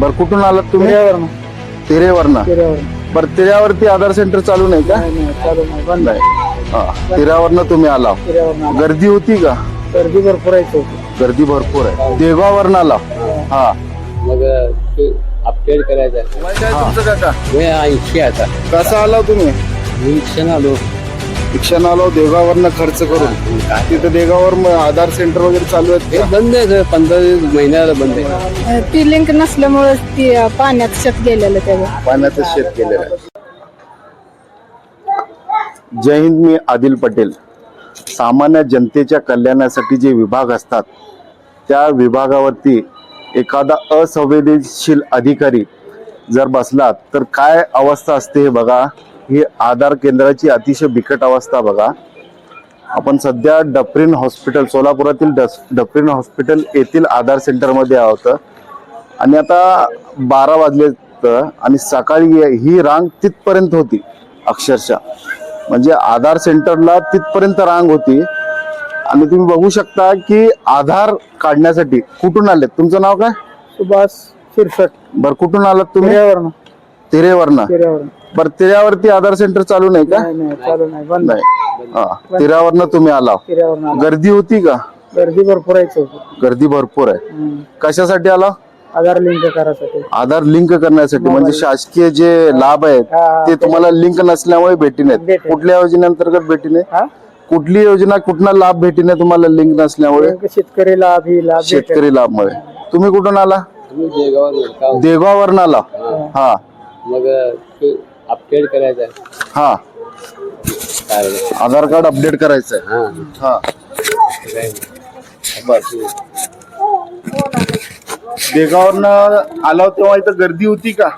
बर कुठून आलात तुम्ही? पर्यावरण तिरेवरनं. पर्यावरण बर तिऱ्यावरती आधार सेंटर चालू नाही का? नाही नाही चालू नाही बंद आहे. हा तिऱ्यावरनं तुम्ही आला. गर्दी होती का? गर्दी भरपूर आहे गर्दी भरपूर आहे. देगावरनं आला. हा. मग ते अपडेट करायचं आहे. तुमचं काका वय ऐंशी आता. कसं आला तुम्ही? मी रिक्षान आलो शिक्षण आलो देगावरनं खर्च करून तिथं देगावर मग आधार सेंटर वगैरे चालू आहेत हे का? बंद आहे सर, पंधरा दिवस महिन्याला बंद आहे. ती लिंक नसल्यामुळे ती अ, पाण्यात शेत गेलेलं त्याचं. पाण्याचं शेत केलेलं आहे. जय हिंद मी आदिल पटेल. सामान्य जनतेच्या कल्याणासाठी जे विभाग असतात त्या विभागावरती एखादा असंवेदनशील अधिकारी जर बसला तर काय अवस्था असते हे बघा. ही आधार केंद्राची अतिशय बिकट अवस्था बघा. आपण सध्या डफरीन हॉस्पिटल सोलापुरातील डस डफरीन हॉस्पिटल येथील आधार सेंटरमध्ये आहोत. आणि आता बारा वाजले आणि सकाळी ही रांग तिथपर्यंत होती अक्षरशः. म्हणजे आधार सेंटरला तिथपर्यंत रांग होती. आणि तुम्ही बघू शकता की आधार काढण्यासाठी कुठून आलेत? तुमचं नाव काय? सुभाष शिरसट. बर कुठून आलात तुम्ही? तिरेवरनं? बर तिऱ्यावरती आधार सेंटर चालू नाही का? नाही नाही चालू नाही बंद आहे. नाही हा तिऱ्यावरनं तुम्ही आला. गर्दी होती का? गर्दी भरपूर आहे गर्दी भरपूर आहे. कशासाठी आला? आधार लिंक करायसाठी. आधार लिंक करण्यासाठी म्हणजे शासकीय जे लाभ आहेत हा, ते तुम्हाला लिंक नसल्यामुळे भेटी नाहीत. कुठल्या योजनेअंतर्गत भेटी नाही हा? कुठली योजना कुठला लाभ भेटी नाही तुम्हाला लिंक नसल्यामुळे? शेतकरी लाभ ही लाभ भेटेल. शेतकरी लाभमुळे. तुम्ही कुठून आला? देगावर आला. हा. मग ते अपडेट करायचं आहे. हा. काय आधार कार्ड अपडेट करायचं आहे. हा. हा. बस. देगावरनं आला तेव्हा इथं गर्दी होती का?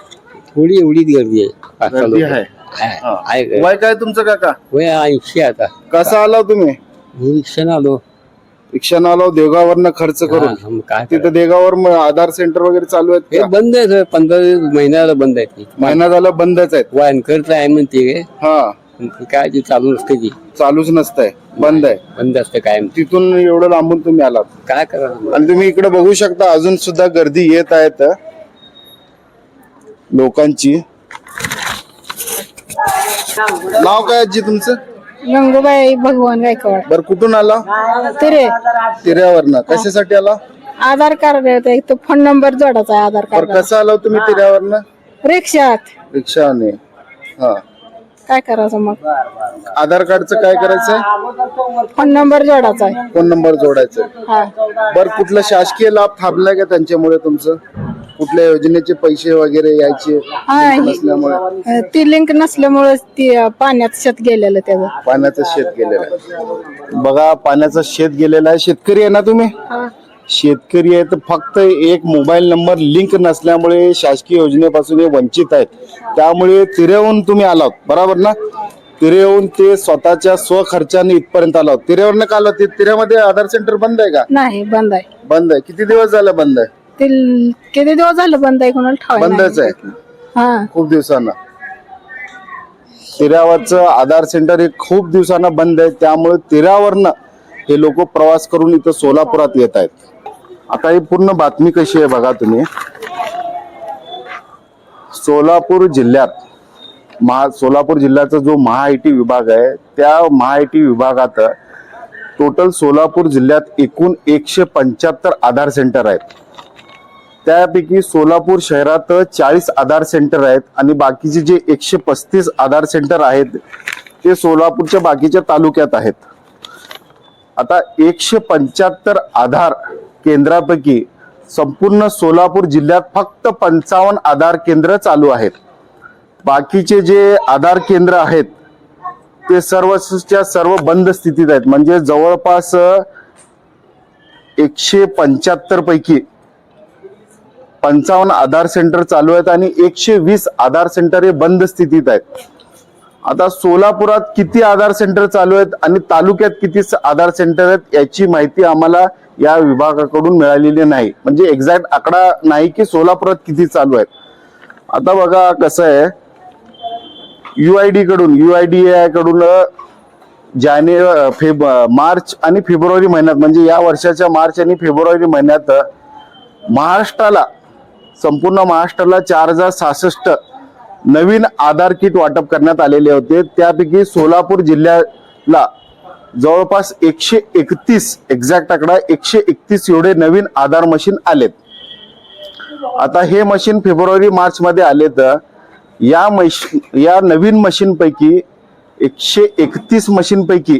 थोडी एवढीच गर्दी आहे. पाच सहा गर्दी लोकं. आहे. आहे हा. आहे काय? वय काय तुमचं काका? वय ऐंशी आता. कसा आला तुम्ही? मी रिक्षान आलो. रिक्षानं आलो देगावरनं खर्च करून. हा, मग काय तिथं देगावर मग आधार सेंटर वगैरे चालू आहेत हे का? बंद आहे सर, पंधरा दिवस महिन्याला बंद आहे महिना झाला बंदच आहेत. वानकरचं आहे म्हणते काय. हा. पण ती काय ती चालू नसते ती. चालूच नसतंय. बंद आहे. बंद असते कायम. तिथून एवढं लांबून तुम्ही आलात. काय करा आणि तुम्ही इकडे बघू शकता अजून सुद्धा गर्दी येत आहेत. लोकांची. नाव काय आजी तुमचं? गंगूबाई भगवान गायकवाड. बर कुठून आला? तिरे. तिऱ्यावरनं. कशासाठी आला? आधार कार्ड आहे, एक तो फोन नंबर जोडायचा आहे आधार बर कार्ड कसं आला तुम्ही तिऱ्यावरनं? रिक्षात. रिक्षाने. हा. काय करायचं मग? आधार कार्डचं काय करायचंय? फोन नंबर जोडायचा आहे. फोन नंबर जोडायचा हा. बर कुठला शासकीय लाभ थांबलाय का त्यांच्यामुळे तुमचं? कुठल्या योजनेचे पैसे वगैरे यायचे लिंक हे- नसल्यामुळे? ती लिंक नसल्यामुळे ती अ, पाण्यात शेत गेलेलं त्याचं. पाण्याचं शेत गेलेलं आहे. बघा पाण्याचं शेत गेलेलं आहे. शेतकरी आहे ना तुम्ही? हा. शेतकरी आहे तर फक्त एक मोबाईल नंबर लिंक नसल्यामुळे शासकीय योजनेपासून हे वंचित आहेत. त्यामुळे तिरेहून तुम्ही आलात बरोबर ना? तिरेहून ते स्वतःच्या स्वखर्चाने इथपर्यंत आलात. तिरेवरनं का आलात? तिऱ्यामध्ये आधार सेंटर बंद आहे का? नाही बंद आहे. बंद आहे. किती दिवस झालं बंद आहे? ते किती दिवस झालं बंद आहे? कोणाला ठाव बंदच आहे. हा. खूप दिवसांना. तिऱ्यावरचं आधार सेंटर हे खूप दिवसांना बंद आहे. त्यामुळे तिऱ्यावरनं हे लोक प्रवास करून इथं सोलापुरात येत आहेत. आता ही पूर्ण बातमी कशी आहे बघा तुम्ही. सोलापूर जिल्ह्यात महा सोलापूर जिल्ह्याचा जो महाआयटी विभाग आहे त्या महाआयटी विभागात टोटल सोलापूर जिल्ह्यात एकूण एकशे पंच्याहत्तर आधार सेंटर आहेत. त्यापैकी सोलापूर शहरात चाळीस आधार सेंटर आहेत आणि बाकीचे जे एकशे पस्तीस आधार सेंटर आहेत ते सोलापूरच्या बाकीच्या तालुक्यात आहेत. आता एकशे पंच्याहत्तर आधार केंद्रापैकी संपूर्ण सोलापूर जिल्ह्यात फक्त पंचावन्न आधार केंद्र चालू आहेत. बाकीचे जे आधार केंद्र आहेत ते सर्वच्या सर्व बंद स्थितीत आहेत. म्हणजे जवळपास एकशे पंच्याहत्तर पैकी पंचावन्न आधार सेंटर चालू आहेत आणि एकशे वीस आधार सेंटर हे बंद स्थितीत आहेत. आता सोलापुरात किती आधार सेंटर चालू आहेत आणि तालुक्यात किती आधार सेंटर आहेत याची माहिती आम्हाला या विभागाकडून मिळालेली नाही. म्हणजे एक्झॅक्ट आकडा नाही की सोलापुरात किती चालू आहेत. आता बघा कसं आहे. युआयडी कडून युआयडी कडून जाने फेब मार्च आणि फेब्रुवारी महिन्यात म्हणजे या वर्षाच्या मार्च आणि फेब्रुवारी महिन्यात महाराष्ट्राला संपूर्ण महाराष्ट्राला चार हजार सहासष्ट नवीन आधार किट वाटप करण्यात आलेले होते. त्यापैकी सोलापूर जिल्ह्याला जवळपास एकशे एकतीस एक्झॅक्ट आकडा एकशे एकतीस एवढे नवीन आधार मशीन आलेत. आता हे मशीन फेब्रुवारी मार्च मध्ये आले तर या मश या नवीन मशीन पैकी एकशे एकतीस मशीन पैकी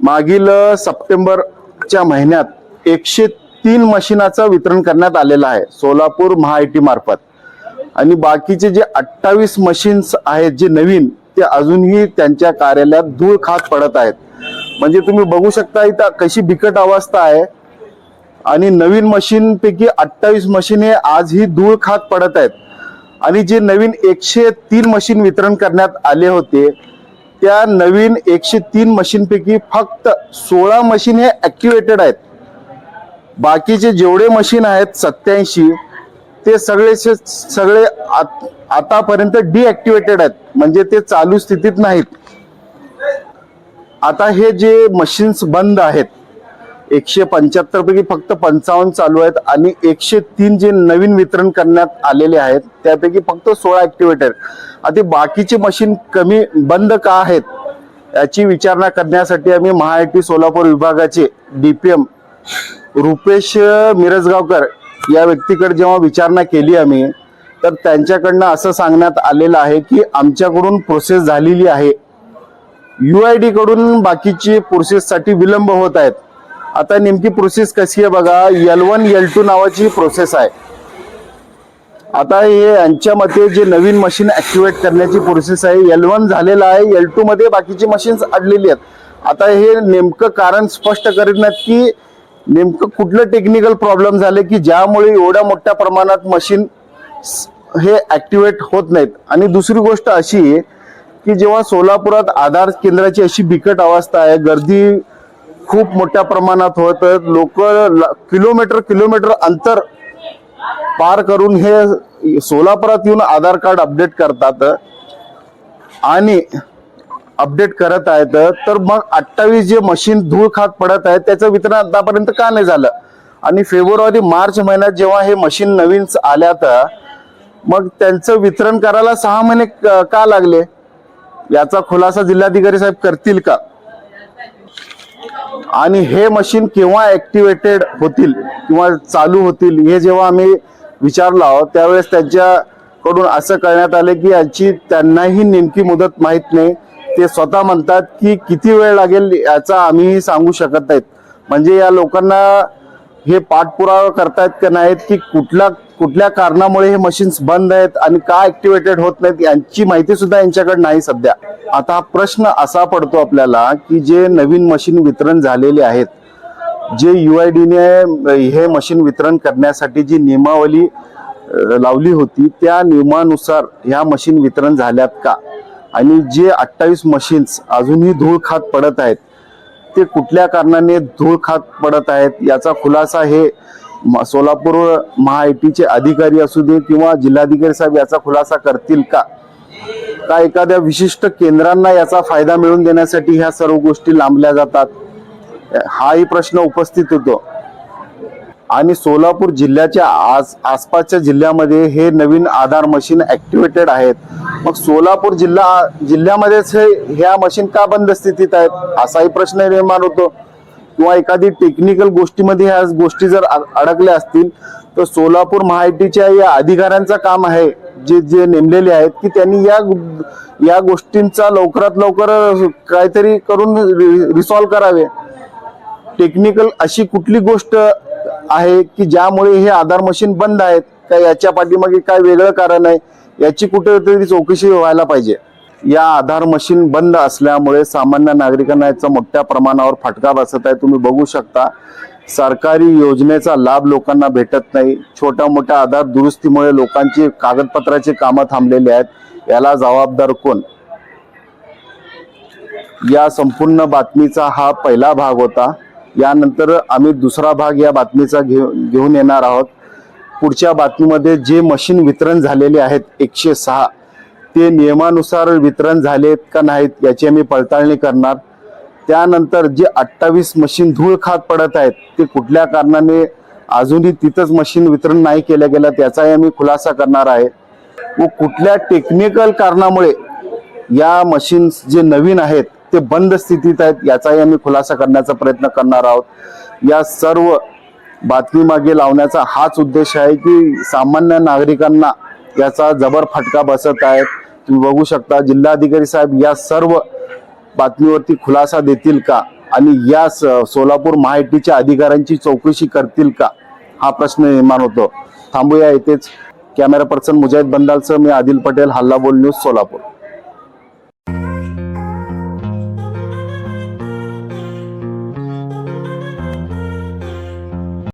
मागील सप्टेंबरच्या महिन्यात एकशे तीन मशीनाचं वितरण करण्यात आलेलं आहे सोलापूर महाआयटी मार्फत. आणि बाकीचे जे अठ्ठावीस मशीन्स आहेत जे नवीन ते अजूनही त्यांच्या कार्यालयात धूळ खात पडत आहेत. म्हणजे तुम्ही बघू शकता इथं कशी बिकट अवस्था आहे. आणि नवीन मशीन पैकी अठ्ठावीस मशीन हे आजही धूळ खात पडत आहेत. आणि जे नवीन एकशे तीन मशीन वितरण करण्यात आले होते त्या नवीन एकशे तीन मशीन पैकी फक्त सोळा मशीन हे ऍक्टिव्हेटेड आहेत. बाकीचे जेवढे मशीन आहेत सत्याऐंशी ते सगळे सगळे आत- आतापर्यंत डिॲक्टिवेटेड आहेत. म्हणजे ते चालू स्थितीत नाहीत. आता हे जे मशीन्स बंद आहेत एकशे पंच्याहत्तर पैकी फक्त पंचावन्न चालू आहेत आणि एकशे तीन जे नवीन वितरण करण्यात आलेले आहेत त्यापैकी फक्त सोळा ॲक्टिवेटेड आता बाकीचे मशीन कमी बंद का आहेत याची विचारणा करण्यासाठी आम्ही महाआयटी सोलापूर विभागाचे D P M Rupesh Mirajgaonkar या व्यक्तीकडे जेव्हा विचारणा केली आम्ही तर त्यांच्याकडनं असं सांगण्यात आलेलं आहे की आमच्याकडून प्रोसेस झालेली आहे. यू आय डीकडून बाकीची प्रोसेससाठी विलंब होत आहेत. आता नेमकी प्रोसेस कशी आहे बघा एल वन एल टू नावाची प्रोसेस आहे. आता हे यांच्या मते जे नवीन मशीन ऍक्टिव्हेट करण्याची प्रोसेस आहे एल वन झालेला आहे एल टू मध्ये बाकीची मशीन्स अडलेली आहेत. आता हे नेमकं कारण स्पष्ट करण्यात की नेमकं कुठलं टेक्निकल प्रॉब्लेम झाले की ज्यामुळे एवढ्या मोठ्या प्रमाणात मशीन हे ॲक्टिवेट होत नाहीत? आणि दुसरी गोष्ट अशी आहे की जेव्हा सोलापुरात आधार केंद्राची अशी बिकट अवस्था आहे गर्दी खूप मोठ्या प्रमाणात होत लोक किलोमीटर किलोमीटर अंतर पार करून हे सोलापुरात येऊन आधार कार्ड अपडेट करतात. आणि अपडेट करत आहेत तर मग अठ्ठावीस जे मशीन धूळ खात पडत आहेत त्याचं वितरण आतापर्यंत का नाही झालं? आणि फेब्रुवारी मार्च महिन्यात जेव्हा हे मशीन नवीन आल्यात मग त्यांचं वितरण करायला सहा महिने का लागले? याचा खुलासा जिल्हाधिकारी साहेब करतील का? आणि हे मशीन केव्हा ऍक्टिव्हेटेड होतील किंवा चालू होतील हे जेव्हा आम्ही विचारलो आहोत त्यावेळेस त्यांच्याकडून असं कळण्यात आलं की याची त्यांनाही नेमकी मुदत माहीत नाही. ते स्वतः म्हणतात की किती वेळ लागेल याचा आम्ही सांगू शकत नाहीत. म्हणजे या लोकांना हे पाठपुरावा करतायत का नाहीत की कुठल्या कुठल्या कारणामुळे हे मशीन्स बंद आहेत आणि का ऍक्टिव्हेटेड होत नाहीत यांची माहिती सुद्धा यांच्याकडे नाही सध्या. आता हा प्रश्न असा पडतो आपल्याला की जे नवीन मशीन वितरण झालेले आहेत जे युआयडीने हे मशीन वितरण करण्यासाठी जी नियमावली लावली होती त्या नियमानुसार ह्या मशीन वितरण झाल्यात का? आणि जे अठ्ठावीस मशीन्स अजूनही धूळ खात पडत आहेत ते कुठल्या कारणाने धूळ खात पडत आहेत याचा खुलासा हे म- सोलापूर महाआयटीचे अधिकारी असू दे किंवा जिल्हाधिकारी साहेब याचा खुलासा करतील का? का एखाद्या विशिष्ट केंद्रांना याचा फायदा मिळवून देण्यासाठी ह्या सर्व गोष्टी लांबल्या जातात? हाही प्रश्न उपस्थित होतो. आणि सोलापूर जिल्ह्याच्या आस आसपासच्या जिल्ह्यामध्ये हे नवीन आधार मशीन ॲक्टिवेटेड आहेत. मग सोलापूर जिल्हा जिल्ह्यामध्येच हे ह्या मशीन का बंद स्थितीत आहेत? असाही प्रश्न निर्माण होतो. किंवा एखादी टेक्निकल गोष्टीमध्ये ह्या गोष्टी जर अडकल्या असतील तर सोलापूर महाआयटीच्या या अधिकाऱ्यांचं काम आहे. जे जे नेमलेले आहेत की त्यांनी या या गोष्टींचा लवकरात लवकर काहीतरी करून रिसॉल्व करावे. टेक्निकल अशी कुठली गोष्ट आहे की ज्यामुळे हे आधार मशीन बंद आहेत का याच्या पाठीमागे काय वेगळं कारण आहे याची कुठेतरी चौकशी व्हायला पाहिजे. या आधार मशीन बंद असल्यामुळे सामान्य नागरिकांना याचा मोठ्या प्रमाणावर फटका बसत आहे. तुम्ही बघू शकता सरकारी योजनेचा लाभ लोकांना भेटत नाही. छोट्या मोठ्या आधार दुरुस्तीमुळे लोकांची कागदपत्राची कामं थांबलेली आहेत. याला जबाबदार कोण? या संपूर्ण बातमीचा हा पहिला भाग होता. यानंतर आम्ही दुसरा भाग या बातमीचा घेऊ घेऊन येणार आहोत. पुढच्या बातमीमध्ये जे मशीन वितरण झालेले आहेत एकशे सहा ते नियमानुसार वितरण झालेत का नाहीत याची आम्ही पडताळणी करणार. त्यानंतर जे अठ्ठावीस मशीन धूळ खात पडत आहेत ते कुठल्या कारणाने अजूनही तिथंच मशीन वितरण नाही केल्या गेलं त्याचाही आम्ही खुलासा करणार आहे. व कुठल्या टेक्निकल कारणामुळे या मशीन्स जे नवीन आहेत ते बंद स्थितीत आहेत याचाही आम्ही खुलासा करण्याचा प्रयत्न करणार आहोत. या सर्व बातमीमागे लावण्याचा हाच उद्देश आहे की सामान्य नागरिकांना याचा जबर फटका बसत आहे. तुम्ही बघू शकता जिल्हाधिकारी साहेब या सर्व बातमीवरती खुलासा देतील का? आणि या स- सोलापूर महाआयटीच्या अधिकाऱ्यांची चौकशी करतील का? हा प्रश्न निर्माण होतो. थांबूया येथेच कॅमेरा पर्सन मुजाहिद बंदालसह मी आदिल पटेल हल्ला बोल न्यूज सोलापूर.